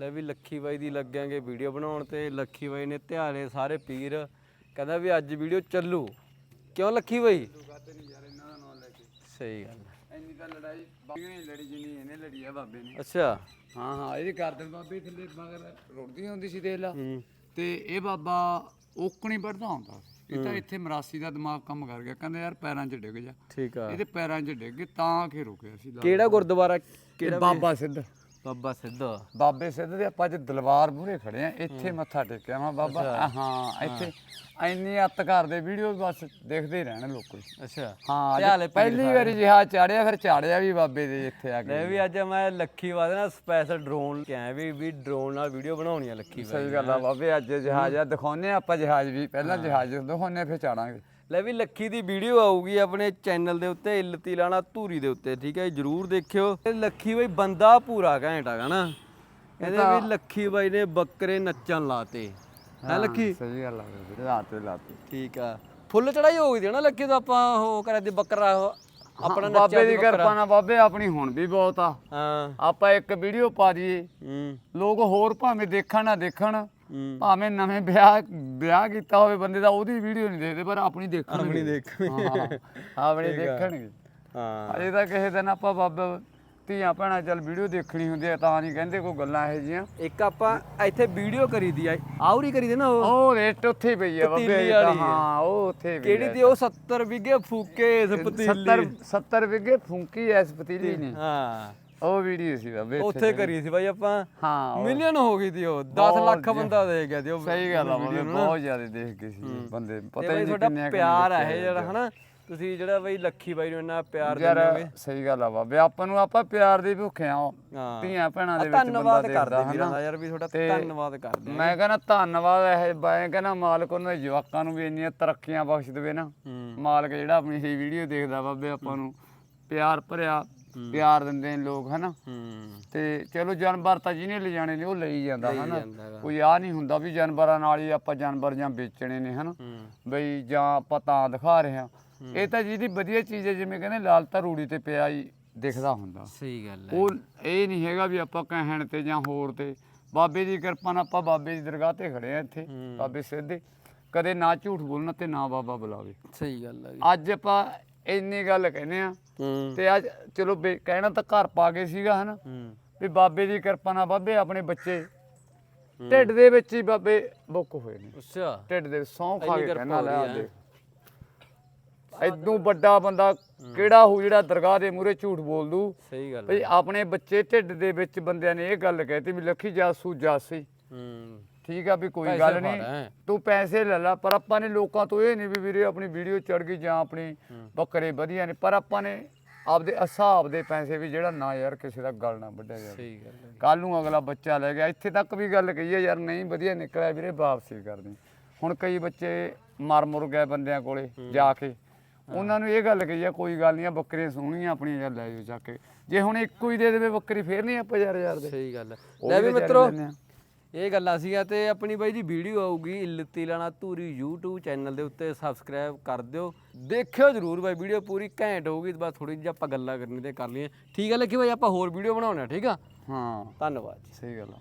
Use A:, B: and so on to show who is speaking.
A: ਲੈ ਵੀ ਲੱਖੀ ਬਾਈ ਦੀ ਲੱਗਾਂਗੇ ਵੀਡੀਓ ਬਣਾਉਣ ਤੇ। ਲੱਖੀ ਬਾਈ ਨੇ ਧਿਆਲੇ ਸਾਰੇ ਪੀਰ। ਕਹਿੰਦਾ ਵੀ ਅੱਜ ਵੀਡੀਓ ਚੱਲੂ। ਕਿਉਂ ਲੱਖੀ ਬਾਈ? ਸਹੀ ਗੱਲ।
B: ਇੰਨੀ ਤਾਂ ਲੜਾਈ ਬਾਬੇ ਨੇ ਲੜੀ ਜਿੰਨੀ ਇਹਨੇ ਲੜੀ ਆ ਬਾਬੇ ਨੇ।
A: ਅੱਛਾ।
B: ਹਾਂ ਹਾਂ ਇਹਦੀ ਕਰਦਨ ਬਾਬੇ ਥੱਲੇ ਮਗਰ ਰੁੜਦੀ ਹੁੰਦੀ ਸੀ ਦੇਖ ਲਾ।
A: ਹੂੰ।
B: ਤੇ ਇਹ ਬਾਬਾ ਓਕਣੀ ਵੜਦਾ ਹੁੰਦਾ। ਇਹ ਤਾਂ ਇੱਥੇ ਮਰਾਸੀ ਦਾ ਦਿਮਾਗ ਕੰਮ ਕਰ ਗਿਆ। ਕਹਿੰਦੇ ਯਾਰ ਪੈਰਾਂ 'ਚ ਡਿੱਗ ਜਾ।
A: ਠੀਕ ਆ।
B: ਇਹਦੇ ਪੈਰਾਂ 'ਚ ਡਿੱਗ ਤਾਂ ਕਿ ਰੁਕਿਆ ਸੀ
A: ਕਿਹੜਾ ਗੁਰਦੁਆਰਾ ਕਿਹੜਾ
B: ਬਾਬਾ ਸਿੱਧ।
A: ਬਾਬਾ ਸਿੱਧਾ।
B: ਬਾਬੇ ਸਿੱਧ ਦੇ ਆਪਾਂ ਅੱਜ ਦਲਵਾਰ ਮੂਹਰੇ ਖੜੇ ਆ ਇੱਥੇ ਮੱਥਾ ਟੇਕਿਆ ਵਾ ਬਾਬਾ। ਹਾਂ ਇੱਥੇ ਇੰਨੀ ਅੱਤ ਕਰਦੇ ਵੀਡੀਓ ਬਸ ਦੇਖਦੇ ਰਹਿਣ ਲੋਕ।
A: ਅੱਛਾ।
B: ਹਾਂ ਅੱਜ ਪਹਿਲੀ ਵਾਰੀ ਜਿਹਾ ਚਾੜਿਆ ਫਿਰ ਚਾੜਿਆ ਵੀ ਬਾਬੇ ਦੇ ਇੱਥੇ ਆ ਕੇ।
A: ਵੀ ਅੱਜ ਮੈਂ ਲੱਖੀ ਵਾਦੇ ਨਾਲ ਸਪੈਸ਼ਲ ਡਰੋਨ ਕਿਹਾ ਵੀ ਵੀ ਡਰੋਨ ਨਾਲ ਵੀਡੀਓ ਬਣਾਉਣੀ ਆ ਲੱਖੀ ਬਾਈ।
B: ਸਹੀ ਗੱਲ ਆ ਬਾਬੇ ਅੱਜ ਜਹਾਜ਼ ਆ ਦਿਖਾਉਨੇ ਆ ਆਪਾਂ ਜਹਾਜ਼ ਵੀ ਪਹਿਲਾਂ ਜਹਾਜ਼ ਦਿਖਾਉਨੇ ਫਿਰ ਚਾੜਾਂਗੇ।
A: ਲੈ ਵੀ ਲੱਖੀ ਦੀ ਵੀਡੀਓ ਆਊਗੀ ਆਪਣੇ ਚੈਨਲ ਦੇ ਉੱਤੇ ਇਲਤੀ ਲਾਣਾ ਧੂਰੀ ਦੇ ਉੱਤੇ ਠੀਕ ਹੈ ਜਰੂਰ ਦੇਖਿਓ। ਇਹ ਲੱਖੀ ਬਾਈ ਬੰਦਾ ਪੂਰਾ ਘੈਂਟ ਹੈਗਾ ਨਾ। ਕਹਿੰਦੇ ਵੀ ਲੱਖੀ ਬਾਈ ਨੇ ਬੱਕਰੇ ਨੱਚਣ ਲਾਤੇ। ਹੈ ਲੱਖੀ?
B: ਸਹੀ ਗੱਲ ਆ ਬਾਬੇ ਰਾਤ ਵੇ ਲਾਤੀ।
A: ਠੀਕ ਆ। ਫੁੱਲ ਚੜਾਈ ਹੋ ਗਈ ਸੀ ਨਾ ਲੱਖੀ ਤੋਂ ਆਪਾਂ ਉਹ ਕਰਿਆ ਤੇ ਬੱਕਰਾ ਆਪਣਾ ਨੱਚਿਆ
B: ਬਾਬੇ ਦੀ ਕਿਰਪਾ ਨਾਲ ਬਾਬੇ ਆਪਣੀ ਹੁਣ ਵੀ ਬਹੁਤ ਆ।
A: ਹਾਂ।
B: ਆਪਾਂ ਇੱਕ ਵੀਡੀਓ ਪਾ ਦਈਏ।
A: ਹੂੰ।
B: ਲੋਕ ਹੋਰ ਭਾਵੇਂ ਦੇਖਣ ਨਾ ਦੇਖਣ ਭਾਵੇਂ ਨਵੇਂ ਵਿਆਹ ਵਿਆਹ ਕੀਤਾ ਹੋਵੇ ਬੰਦੇ ਦਾ ਉਹਦੀ ਵੀਡੀਓ ਨਹੀਂ ਦੇਖਦੇ ਪਰ ਆਪਣੀ ਦੇਖਣਗੇ
A: ਆਪਣੀ ਦੇਖਣੀ।
B: ਹਾਂ, ਆਪਣੀ ਦੇਖਣਗੇ
A: ਹਾਂ।
B: ਅਜੇ ਤਾਂ ਕਿਸੇ ਦਿਨ ਆਪਾਂ ਬਾਬਾ ਧੀਆਂ ਭੈਣਾਂ ਚੱਲ ਵੀਡੀਓ ਦੇਖਣੀ ਹੁੰਦੀ ਹੈ ਤਾਂ ਨਹੀਂ ਕਹਿੰਦੇ ਕੋਈ ਗੱਲਾਂ ਇਹੋ ਜੀਆਂ
A: ਇੱਕ ਆਪਾਂ ਇੱਥੇ ਵੀਡੀਓ ਕਰੀ ਦੀ ਆ ਆਉਰੀ ਕਰੀ ਦੇ ਨਾ ਉਹ?
B: ਉਹ ਰੇਟ ਉੱਥੇ ਪਈ ਆ ਬਾਬੇ ਤਾਂ,
A: ਹੈ।
B: ਉਹ ਉੱਥੇ ਪਈ
A: ਕਿਹੜੀ ਦੀ ਉਹ? 70 ਵਿਗੇ ਫੂਕੇ ਇਸ
B: 70
A: ਪਤੀਲੀ
B: 70 ਵਿਗੇ ਫੂੰਕੀ ਐਸ ਪਤੀਲੀ ਨੇ।
A: ਹਾਂ।
B: ਉਹ ਵੀਡੀਓ ਸੀ ਬਾਬੇ
A: ਉੱਥੇ ਕਰੀ ਸੀ ਬਾਈ ਆਪਾਂ।
B: ਹਾਂ ਉਹ-
A: ਮਿਲੀਅਨ ਹੋ ਗਈ ਸੀ ਉਹ। 10 ਲੱਖ ਬੰਦਾ ਦੇਖ ਗਿਆ ਸੀ ਉਹ
B: ਸਹੀ ਗੱਲ ਆ ਬਾਬੇ
A: video ਨੂੰ ਨਾ।
B: ਬਹੁਤ ਜ਼ਿਆਦਾ ਦੇਖ ਕੇ ਸੀ ਬੰਦੇ।
A: ਤੇ
B: ਪਤਾ ਹੀ
A: ਬਾਈ
B: ਨਹੀਂ
A: ਤੁਹਾਡਾ
B: ਕਿੰਨੇ ਕੁ
A: ਪਿਆਰ ਹੈ ਇਹ ਜਿਹੜਾ ਹਨਾ? ਤੁਸੀਂ ਜਿਹੜਾ ਬਾਈ ਲੱਖੀ ਬਾਈ ਨੂੰ ਇੰਨਾ ਪਿਆਰ
B: ਯਾਰ
A: ਦਿੰਦੇ
B: ਸਹੀ ਗੱਲ ਆ ਬਾਬੇ ਆਪਾਂ ਨੂੰ ਆਪਾਂ ਪਿਆਰ ਦੇ ਭੁੱਖੇ ਆ
A: ਹਾਂ।
B: ਧੀਆਂ ਭੈਣਾਂ ਦੇ
A: ਆ
B: ਵਿੱਚ ਬੰਦਾ
A: ਧੰਨਵਾਦ
B: ਦੇਖਦਾ
A: ਕਰਦੇ ਵੀਰਾਂ
B: ਹਨਾ
A: ਦਾ ਯਾਰ ਵੀ ਤੁਹਾਡਾ
B: ਤੇ
A: ਧੰਨਵਾਦ ਕਰਦੇ
B: ਮੈਂ ਕਹਿੰਦਾ ਧੰਨਵਾਦ ਇਹ ਮੈਂ ਕਹਿੰਦਾ ਮਾਲਕ ਉਹਨਾਂ ਦੇ ਜਵਾਕਾਂ ਨੂੰ ਵੀ ਇੰਨੀਆਂ ਤਰੱਕੀਆਂ ਬਖਸ਼ ਦੇਵੇ ਨਾ।
A: ਹੂੰ।
B: ਮਾਲਕ ਜਿਹੜਾ ਆਪਣੀ ਇਹ ਵੀਡੀਓ ਦੇਖਦਾ ਬਾਬੇ ਆਪਾਂ ਨੂੰ ਪਿਆਰ ਭਰਿਆ ਪਿਆਰ ਦਿੰਦੇ ਨੇ ਲੋਕ ਹਨਾ?
A: ਹੂੰ।
B: ਤੇ ਚਲੋ ਜਾਨਵਰ ਤਾਂ ਜਿਹਨੇ ਲਿਜਾਣੇ ਨੇ ਉਹ ਲਈ ਜਾਂਦਾ ਹਨਾ?
A: ਜਾਂਦਾ।
B: ਕੋਈ ਆ ਨਹੀਂ ਹੁੰਦਾ ਵੀ ਜਾਨਵਰਾਂ ਨਾਲ ਹੀ ਆਪਾਂ ਜਾਨਵਰ ਜਾਂ ਵੇਚਣੇ ਨੇ ਹਨਾ?
A: ਹੂੰ।
B: ਬਈ ਜਾਂ ਆਪਾਂ ਤਾਂ ਦਿਖਾ ਰਹੇ ਹਾਂ। ਇਹ ਤਾਂ ਜਿਹਦੀ ਵਧੀਆ ਚੀਜ਼ ਹੈ ਜਿਵੇਂ ਕਹਿੰਦੇ ਲਾਲ ਤਾਂ ਰੂੜੀ ਤੇ ਪਿਆ ਹੀ ਦਿਖਦਾ ਹੁੰਦਾ।
A: ਸਹੀ ਗੱਲ ਹੈ।
B: ਉਹ ਇਹ ਨਹੀਂ ਹੈਗਾ ਵੀ ਆਪਾਂ ਕਹਿਣ ਤੇ ਜਾਂ ਹੋਰ ਤੇ। ਬਾਬੇ ਦੀ ਕਿਰਪਾ ਨਾਲ ਆਪਾਂ ਬਾਬੇ ਦੀ ਦਰਗਾਹ ਤੇ ਖੜੇ ਆ ਇੱਥੇ
A: ਹੂੰ।
B: ਬਾਬੇ ਸਿੱਧੇ ਕਦੇ ਨਾ ਝੂਠ ਬੋਲਣਾ ਤੇ ਨਾ ਬਾਬਾ ਬੁਲਾਵੇ।
A: ਸਹੀ ਗੱਲ ਹੈ
B: ਅੱਜ ਆਪਾਂ ਇੰਨੀ ਗੱਲ ਕਹਿੰਦੇ ਆ।
A: ਹੂੰ।
B: ਤੇ ਅੱਜ ਚਲੋ ਬੇ- ਕਹਿਣਾ ਤਾਂ ਘਰ ਪਾ ਕੇ ਸੀਗਾ ਹਨਾ।
A: ਹੂੰ।
B: ਵੀ ਬਾਬੇ ਦੀ ਕਿਰਪਾ ਨਾਲ ਬਾਬੇ ਆਪਣੇ ਬੱਚੇ ਢਿੱਡ ਦੇ ਵਿੱਚ ਹੀ ਬਾਬੇ ਬੁੱਕ ਹੋਏ ਨੇ।
A: ਅੱਛਾ।
B: ਢਿੱਡ ਦੇ ਸੌਂ ਖਾ
A: ਇੰਨੀ
B: ਕੇ
A: ਕਿਰਪਾ
B: ਕਹਿਣਾ
A: ਹੋ
B: ਲੈ
A: ਰਹੀ ਹੈ।
B: ਐਦੋਂ ਵੱਡਾ ਬੰਦਾ ਕਿਹੜਾ ਹੋ ਜਿਹੜਾ ਦਰਗਾਹ ਦੇ ਮੂਹਰੇ ਝੂਠ ਬੋਲ ਦੂ
A: ਸਹੀ ਗੱਲ ਹੈ।
B: ਭਈ ਆਪਣੇ ਬੱਚੇ ਢਿੱਡ ਦੇ ਵਿੱਚ ਬੰਦਿਆਂ ਨੇ ਇਹ ਗੱਲ ਕਹਿਤੀ ਵੀ ਲੱਖੀ ਜਾਸੂ ਜਾਸੀ।
A: ਹੂੰ।
B: ਠੀਕ ਆ ਵੀ ਕੋਈ ਗੱਲ ਨਹੀਂ। ਤੂੰ ਪੈਸੇ ਲੈ ਲੈ ਪਰ ਆਪਾਂ ਨੇ ਲੋਕਾਂ ਤੋਂ ਇਹ ਨਹੀਂ ਵੀ ਵੀਰੇ ਆਪਣੀ ਵੀਡੀਓ ਚੜ ਗਈ ਜਾਂ ਆਪਣੀ ਬੱਕਰੇ ਵਧੀਆ ਨੇ ਪਰ ਆਪਾਂ ਨੇ ਆਪਦੇ ਹਿਸਾਬ ਦੇ ਪੈਸੇ ਵੀ ਜਿਹੜਾ ਨਾ ਯਾਰ ਕਿਸੇ ਦਾ ਗੱਲ ਨਾ ਵੱਢਿਆ ਜਾਵੇ।
A: ਸਹੀ ਗੱਲ ਹੈ।
B: ਕੱਲ ਨੂੰ ਅਗਲਾ ਬੱਚਾ ਲੈ ਗਿਆ ਇੱਥੇ ਤੱਕ ਵੀ ਗੱਲ ਕਹੀ ਹੈ ਯਾਰ ਨਹੀਂ ਵਧੀਆ ਨਿਕਲਿਆ ਵੀਰੇ ਵਾਪਸੀ ਕਰਦੀ ਹੁਣ ਕਈ ਬੱਚੇ ਮਰ ਮੁਰ ਗਏ ਬੰਦਿਆਂ ਕੋਲੇ ਜਾ ਕੇ। ਉਹਨਾਂ ਨੂੰ ਇਹ ਗੱਲ ਕਹੀ ਆ ਕੋਈ ਗੱਲ ਨਹੀਂ ਆ ਬੱਕਰੀਆਂ ਸੋਹਣੀਆਂ ਆਪਣੀਆਂ ਜਾਂ ਲੈ ਜਾਓ ਚੱਕ ਕੇ। ਜੇ ਹੁਣ ਇੱਕੋ ਹੀ ਦੇ ਦੇਵੇ ਬੱਕਰੀ ਫੇਰ ਨਹੀਂ ਆਪਾਂ ਯਾਰ ਯਾਰ ਦੇ।
A: ਸਹੀ ਗੱਲ ਹੈ। ਲੈ ਵੀ ਮਿੱਤਰੋ। ਇਹ ਗੱਲਾਂ ਸੀਗਾ ਤੇ ਆਪਣੀ ਬਾਈ ਦੀ ਵੀਡੀਓ ਆਊਗੀ ਇਲਤੀ ਲਾਣਾ ਧੂਰੀ YouTube ਚੈਨਲ ਦੇ ਉੱਤੇ ਸਬਸਕ੍ਰਾਈਬ ਕਰ ਦਿਓ। ਦੇਖਿਓ ਜਰੂਰ ਬਾਈ ਵੀਡੀਓ ਪੂਰੀ ਘੈਂਟ ਹੋਊਗੀ ਬਸ ਥੋੜੀ ਜਿਹੀ ਆਪਾਂ ਗੱਲਾਂ ਕਰਨੀ ਤੇ ਕਰ ਲਈਏ ਠੀਕ ਹੈ ਲੱਖੀ ਬਾਈ ਆਪਾਂ ਹੋਰ ਵੀਡੀਓ ਬਣਾਉਣਾ ਠੀਕ ਆ?
B: ਹਾਂ।
A: ਧੰਨਵਾਦ ਜੀ।
B: ਸਹੀ ਗੱਲ ਆ।